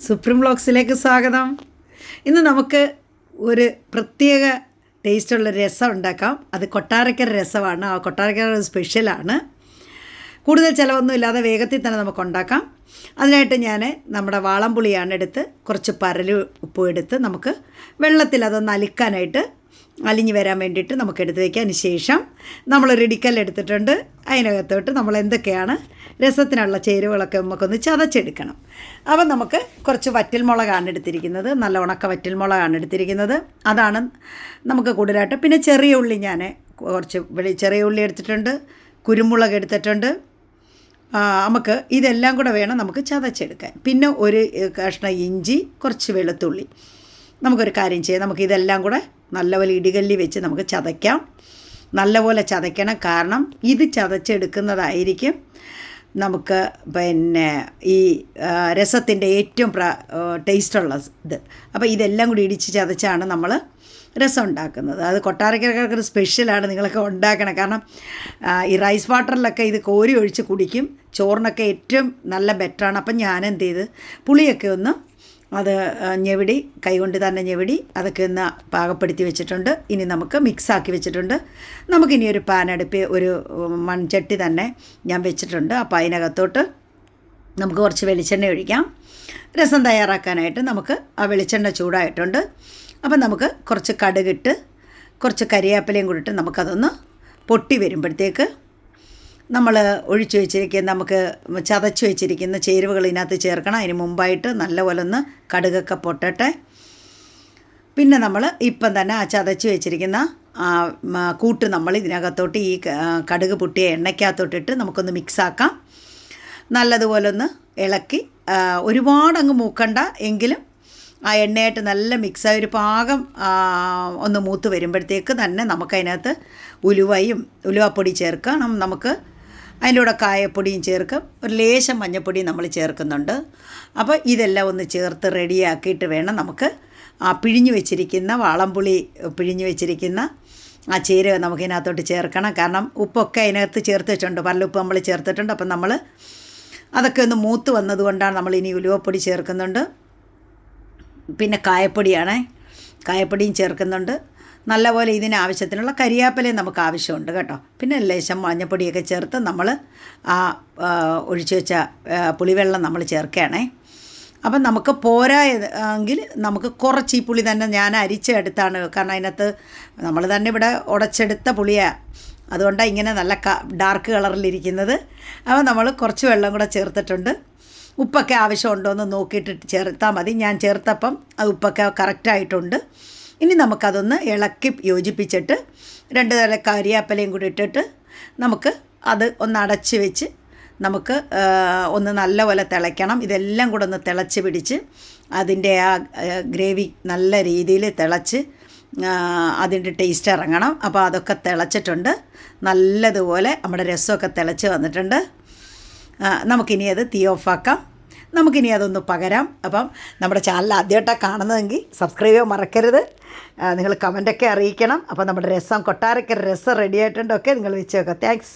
Supreme ബ്ലോക്സിലേക്ക് സ്വാഗതം. ഇന്ന് നമുക്ക് ഒരു പ്രത്യേക ടേസ്റ്റുള്ള രസം ഉണ്ടാക്കാം. അത് കൊട്ടാരക്കര രസമാണ്. ആ കൊട്ടാരക്കര സ്പെഷ്യലാണ്. കൂടുതൽ ചിലവൊന്നും ഇല്ലാതെ വേഗത്തിൽ തന്നെ നമുക്ക് ഉണ്ടാക്കാം. അതിനായിട്ട് ഞാൻ നമ്മുടെ വാളംപുളിയാണ് എടുത്ത് കുറച്ച് പരൽ ഉപ്പും എടുത്ത് നമുക്ക് വെള്ളത്തിൽ അതൊന്ന് അലിക്കാനായിട്ട് അലിഞ്ഞ് വരാൻ വേണ്ടിയിട്ട് നമുക്ക് എടുത്ത് വയ്ക്കാൻ ശേഷം നമ്മൾ റെഡിക്കൽ എടുത്തിട്ടുണ്ട്. അതിനകത്തോട്ട് നമ്മൾ എന്തൊക്കെയാണ് രസത്തിനുള്ള ചേരുവകളൊക്കെ നമുക്കൊന്ന് ചതച്ചെടുക്കണം. അപ്പം നമുക്ക് കുറച്ച് വറ്റൽമുളകാണ് എടുത്തിരിക്കുന്നത്. നല്ല ഉണക്ക വറ്റൽമുളകാണ് എടുത്തിരിക്കുന്നത്. അതാണ് നമുക്ക് കൂടുതലായിട്ട്. പിന്നെ ചെറിയ ഉള്ളി ഞാൻ കുറച്ച് വെളി ചെറിയ ഉള്ളി എടുത്തിട്ടുണ്ട്. കുരുമുളക് എടുത്തിട്ടുണ്ട്. നമുക്ക് ഇതെല്ലാം കൂടെ വേണം നമുക്ക് ചതച്ചെടുക്കാൻ. പിന്നെ ഒരു കഷ്ണം ഇഞ്ചി കുറച്ച് വെളുത്തുള്ളി. നമുക്കൊരു കാര്യം ചെയ്യാം. നമുക്ക് ഇതെല്ലാം കൂടെ നല്ലപോലെ ഇടികല്ലി വെച്ച് നമുക്ക് ചതയ്ക്കാം. നല്ലപോലെ ചതയ്ക്കണം. കാരണം ഇത് ചതച്ചെടുക്കുന്നതായിരിക്കും നമുക്ക് പിന്നെ ഈ രസത്തിന്റെ ഏറ്റവും പ്ര ടേസ്റ്റുള്ള ഇത്. അപ്പോൾ ഇതെല്ലാം കൂടി ഇടിച്ച് ചതച്ചാണ് നമ്മൾ രസം ഉണ്ടാക്കുന്നത്. അത് കൊട്ടാരക്കരക്കാർക്ക് ഒരു സ്പെഷ്യലാണ് നിങ്ങളൊക്കെ ഉണ്ടാക്കണം. കാരണം ഈ റൈസ് വാട്ടറിലൊക്കെ ഇത് കോരി ഒഴിച്ച് കുടിക്കും. ചോറിനൊക്കെ ഏറ്റവും നല്ല ബെറ്ററാണ്. അപ്പം ഞാൻ എന്ത് ചെയ്ത് പുളിയൊക്കെ ഒന്ന് അത് ഞെവിടി കൈകൊണ്ട് തന്നെ ഞെവിടി അതൊക്കെ ഒന്ന് പാകപ്പെടുത്തി വെച്ചിട്ടുണ്ട്. ഇനി നമുക്ക് മിക്സാക്കി വെച്ചിട്ടുണ്ട്. നമുക്കിനി ഒരു പാനടുപ്പ് ഒരു മൺചട്ടി തന്നെ ഞാൻ വെച്ചിട്ടുണ്ട്. അപ്പോൾ അതിനകത്തോട്ട് നമുക്ക് കുറച്ച് വെളിച്ചെണ്ണ ഒഴിക്കാം. രസം തയ്യാറാക്കാനായിട്ട് നമുക്ക് ആ വെളിച്ചെണ്ണ ചൂടായിട്ടുണ്ട്. അപ്പം നമുക്ക് കുറച്ച് കടുകിട്ട് കുറച്ച് കരിയാപ്പിലയും കൂടിയിട്ട് നമുക്കതൊന്ന് പൊട്ടി വരുമ്പോഴത്തേക്ക് നമ്മൾ ഒഴിച്ചു വെച്ചിരിക്കുന്ന നമുക്ക് ചതച്ചു വെച്ചിരിക്കുന്ന ചേരുവകൾ ഇതിനകത്ത് ചേർക്കണം. അതിന് മുമ്പായിട്ട് നല്ലപോലെ ഒന്ന് കടുകൊക്കെ പൊട്ടട്ടെ. പിന്നെ നമ്മൾ ഇപ്പം തന്നെ ആ ചതച്ച് വെച്ചിരിക്കുന്ന കൂട്ട് നമ്മൾ ഇതിനകത്തോട്ട് ഈ കടുക് പൊട്ടിയ എണ്ണയ്ക്കകത്തോട്ടിട്ട് നമുക്കൊന്ന് മിക്സാക്കാം നല്ലതുപോലെ ഒന്ന് ഇളക്കി ഒരുപാടങ്ങ് മൂക്കണ്ട എങ്കിലും ആ എണ്ണയായിട്ട് നല്ല മിക്സായി ഒരു പാകം ഒന്ന് മൂത്ത് വരുമ്പോഴത്തേക്ക് തന്നെ നമുക്കതിനകത്ത് ഉലുവയും ഉലുവപ്പൊടി ചേർക്കണം. നമുക്ക് അതിന്റെ കൂടെ കായപ്പൊടിയും ചേർക്കും. ഒരു ലേശം മഞ്ഞൾപ്പൊടിയും നമ്മൾ ചേർക്കുന്നുണ്ട്. അപ്പോൾ ഇതെല്ലാം ഒന്ന് ചേർത്ത് റെഡിയാക്കിയിട്ട് വേണം നമുക്ക് ആ പിഴിഞ്ഞു വെച്ചിരിക്കുന്ന വാളംപുളി പിഴിഞ്ഞു വെച്ചിരിക്കുന്ന ആ ചേരുവ നമുക്ക് ഇതിനകത്തോട്ട് ചേർക്കണം. കാരണം ഉപ്പൊക്കെ അതിനകത്ത് ചേർത്ത് വെച്ചിട്ടുണ്ട്. പല്ലുപ്പ് നമ്മൾ ചേർത്തിട്ടുണ്ട്. അപ്പം നമ്മൾ അതൊക്കെ ഒന്ന് മൂത്ത് വന്നതുകൊണ്ടാണ് നമ്മൾ ഇനി ഉലുവപ്പൊടി ചേർക്കുന്നുണ്ട്. പിന്നെ കായപ്പൊടിയാണ്. കായപ്പൊടിയും ചേർക്കുന്നുണ്ട്. നല്ലപോലെ ഇതിന് ആവശ്യത്തിനുള്ള കരിയാപ്പിലയും നമുക്ക് ആവശ്യമുണ്ട് കേട്ടോ. പിന്നെ ലേശം മഞ്ഞപ്പൊടിയൊക്കെ ചേർത്ത് നമ്മൾ ആ ഒഴിച്ചു വെച്ച പുളിവെള്ളം നമ്മൾ ചേർക്കുകയാണേ. അപ്പം നമുക്ക് പോരാ എങ്കിൽ നമുക്ക് കുറച്ച് ഈ പുളി തന്നെ ഞാൻ അരിച്ചെടുത്താണ്. കാരണം അതിനകത്ത് നമ്മൾ തന്നെ ഇവിടെ ഉടച്ചെടുത്ത പുളിയാണ് അതുകൊണ്ടാണ് ഇങ്ങനെ നല്ല ഡാർക്ക് കളറിലിരിക്കുന്നത് അപ്പോൾ നമ്മൾ കുറച്ച് വെള്ളം കൂടെ ചേർത്തിട്ടുണ്ട്. ഉപ്പൊക്കെ ആവശ്യമുണ്ടോ എന്ന് നോക്കിയിട്ട് ചേർത്താൽ മതി. ഞാൻ ചേർത്തപ്പം അത് ഉപ്പൊക്കെ കറക്റ്റായിട്ടുണ്ട്. ഇനി നമുക്കതൊന്ന് ഇളക്കി യോജിപ്പിച്ചിട്ട് രണ്ട് തല കരിയാപ്പലയും കൂടി ഇട്ടിട്ട് നമുക്ക് അത് ഒന്ന് അടച്ച് വെച്ച് നമുക്ക് ഒന്ന് നല്ലപോലെ തിളയ്ക്കണം. ഇതെല്ലാം കൂടെ ഒന്ന് തിളച്ച് പിടിച്ച് അതിന്റെ ആ ഗ്രേവി നല്ല രീതിയിൽ തിളച്ച് അതിന്റെ ടേസ്റ്റ് ഇറങ്ങണം. അപ്പോൾ അതൊക്കെ തിളച്ചിട്ടുണ്ട്. നല്ലതുപോലെ നമ്മുടെ രസമൊക്കെ തിളച്ച് വന്നിട്ടുണ്ട്. നമുക്കിനി അത് തീ ഓഫാക്കാം. നമുക്കിനി അതൊന്ന് പകരാം. അപ്പം നമ്മുടെ ചാനൽ ആദ്യമായിട്ടാണ് കാണുന്നതെങ്കിൽ സബ്സ്ക്രൈബ് ചെയ്യാൻ മറക്കരുത്. നിങ്ങൾ കമന്റൊക്കെ അറിയിക്കണം. അപ്പം നമ്മുടെ രസം കൊട്ടാരക്കര രസം റെഡി ആയിട്ടുണ്ടൊക്കെ നിങ്ങൾ വെച്ച് വെക്കാം താങ്ക്സ്